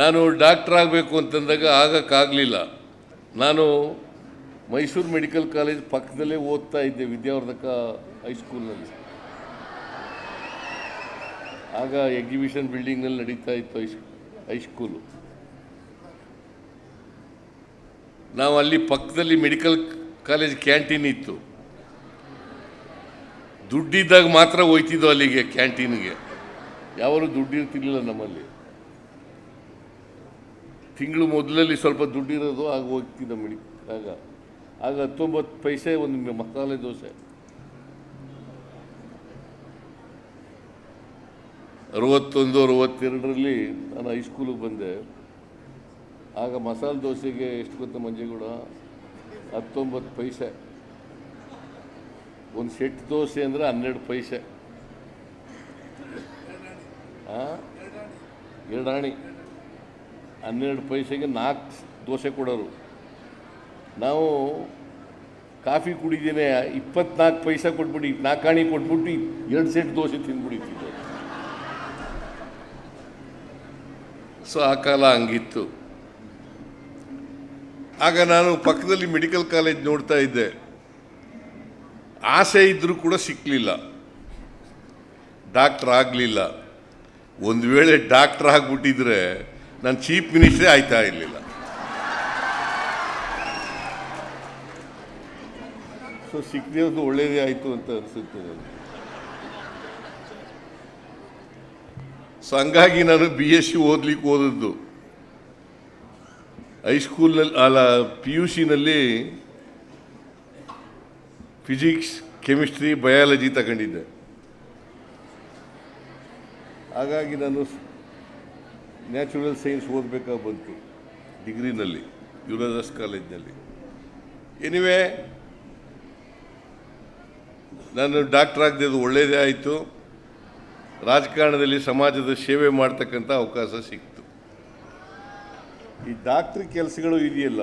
ನಾನು ಡಾಕ್ಟರ್ ಆಗಬೇಕು ಅಂತಂದಾಗ ಆಗೋಕ್ಕಾಗಲಿಲ್ಲ. ನಾನು ಮೈಸೂರು ಮೆಡಿಕಲ್ ಕಾಲೇಜ್ ಪಕ್ಕದಲ್ಲೇ ಓದ್ತಾ ಇದ್ದೆ ವಿದ್ಯಾವರ್ಧಕ ಹೈಸ್ಕೂಲ್ನಲ್ಲಿ ಆಗ ಎಕ್ಸಿಬಿಷನ್ ಬಿಲ್ಡಿಂಗ್ನಲ್ಲಿ ನಡೀತಾ ಇತ್ತು ಹೈಸ್ ಹೈಸ್ಕೂಲು ನಾವು ಅಲ್ಲಿ ಪಕ್ಕದಲ್ಲಿ ಮೆಡಿಕಲ್ ಕಾಲೇಜ್ ಕ್ಯಾಂಟೀನ್ ಇತ್ತು. ದುಡ್ಡಿದ್ದಾಗ ಮಾತ್ರ ಹೋಯ್ತಿದ್ದೋ ಅಲ್ಲಿಗೆ ಕ್ಯಾಂಟೀನ್ಗೆ. ಯಾವಾಗಲೂ ದುಡ್ಡಿರ್ತಿರ್ಲಿಲ್ಲ ನಮ್ಮಲ್ಲಿ. ತಿಂಗಳು ಮೊದಲಲ್ಲಿ ಸ್ವಲ್ಪ ದುಡ್ಡಿರೋದು ಆಗ ಹೋಗ್ತಿದ್ದ ಮೆಡಿ ಆಗ ಆಗ ಹತ್ತೊಂಬತ್ತು ಪೈಸೆ ಒಂದು ಮಸಾಲೆ ದೋಸೆ. ಅರವತ್ತೊಂದು, ಅರವತ್ತೆರಡರಲ್ಲಿ ನಾನು ಹೈಸ್ಕೂಲಿಗೆ ಬಂದೆ. ಆಗ ಮಸಾಲೆ ದೋಸೆಗೆ ಎಷ್ಟು ಗೊತ್ತಾ ಮಂಜೇಗೌಡ? ಹತ್ತೊಂಬತ್ತು ಪೈಸೆ. ಒಂದು ಸೆಟ್ ದೋಸೆ ಅಂದರೆ ಹನ್ನೆರಡು ಪೈಸೆ. ಎರಡಾಣಿ. ಹನ್ನೆರಡು ಪೈಸೆಗೆ ನಾಲ್ಕು ದೋಸೆ ಕೊಡೋರು. ನಾವು ಕಾಫಿ ಕುಡಿದೇನೆ ಇಪ್ಪತ್ನಾಲ್ಕು ಪೈಸೆ ಕೊಟ್ಬಿಟ್ಟು ನಾಲ್ಕಾಣಿ ಕೊಟ್ಬಿಟ್ಟು ಎರಡು ಸೆಟ್ ದೋಸೆ ತಿಂದ್ಬಿಡಿತಿದ್ದೆ ಸೊ, ಆ ಕಾಲ ಹಂಗಿತ್ತು. ಆಗ ನಾನು ಪಕ್ಕದಲ್ಲಿ ಮೆಡಿಕಲ್ ಕಾಲೇಜ್ ನೋಡ್ತಾ ಇದ್ದೆ. ಆಸೆ ಇದ್ದರೂ ಕೂಡ ಸಿಕ್ಕಲಿಲ್ಲ ಡಾಕ್ಟ್ರ್ ಆಗಲಿಲ್ಲ. ಒಂದು ವೇಳೆ ಡಾಕ್ಟ್ರ್ ಆಗಿಬಿಟ್ಟಿದ್ರೆ ನಾನು ಚೀಫ್ ಮಿನಿಸ್ಟ್ರೇ ಆಯ್ತಾ ಇರಲಿಲ್ಲ. ಸೊ ಸಿಕ್ಕಿರೋದು ಒಳ್ಳೇದೇ ಆಯಿತು ಅಂತ ಅನಿಸುತ್ತೆ ನನಗೆ. ಸೊ ಹಂಗಾಗಿ ನಾನು ಬಿ ಎಸ್ ಸಿ ಓದ್ಲಿಕ್ಕೆ ಓದದ್ದು. ಹೈಸ್ಕೂಲ್ನಲ್ಲಿ ಅಲ್ಲ ಪಿ ಯು ಸಿನಲ್ಲಿ ಫಿಸಿಕ್ಸ್ ಕೆಮಿಸ್ಟ್ರಿ ಬಯಾಲಜಿ ತಗೊಂಡಿದ್ದೆ. ಹಾಗಾಗಿ ನಾನು ನ್ಯಾಚುರಲ್ ಸೈನ್ಸ್ ಓದಬೇಕಾಗಿ ಬಂತು ಡಿಗ್ರಿನಲ್ಲಿ ಯುನಿವರ್ಸ್ ಕಾಲೇಜ್ನಲ್ಲಿ ಎನಿವೆ ನಾನು ಡಾಕ್ಟರ್ ಆಗದಿದ್ದು ಒಳ್ಳೆಯದೇ ಆಯಿತು. ರಾಜಕಾರಣದಲ್ಲಿ ಸಮಾಜದ ಸೇವೆ ಮಾಡ್ತಕ್ಕಂಥ ಅವಕಾಶ ಸಿಕ್ತು. ಈ ಡಾಕ್ಟ್ರ್ ಕೆಲಸಗಳು ಇದೆಯಲ್ಲ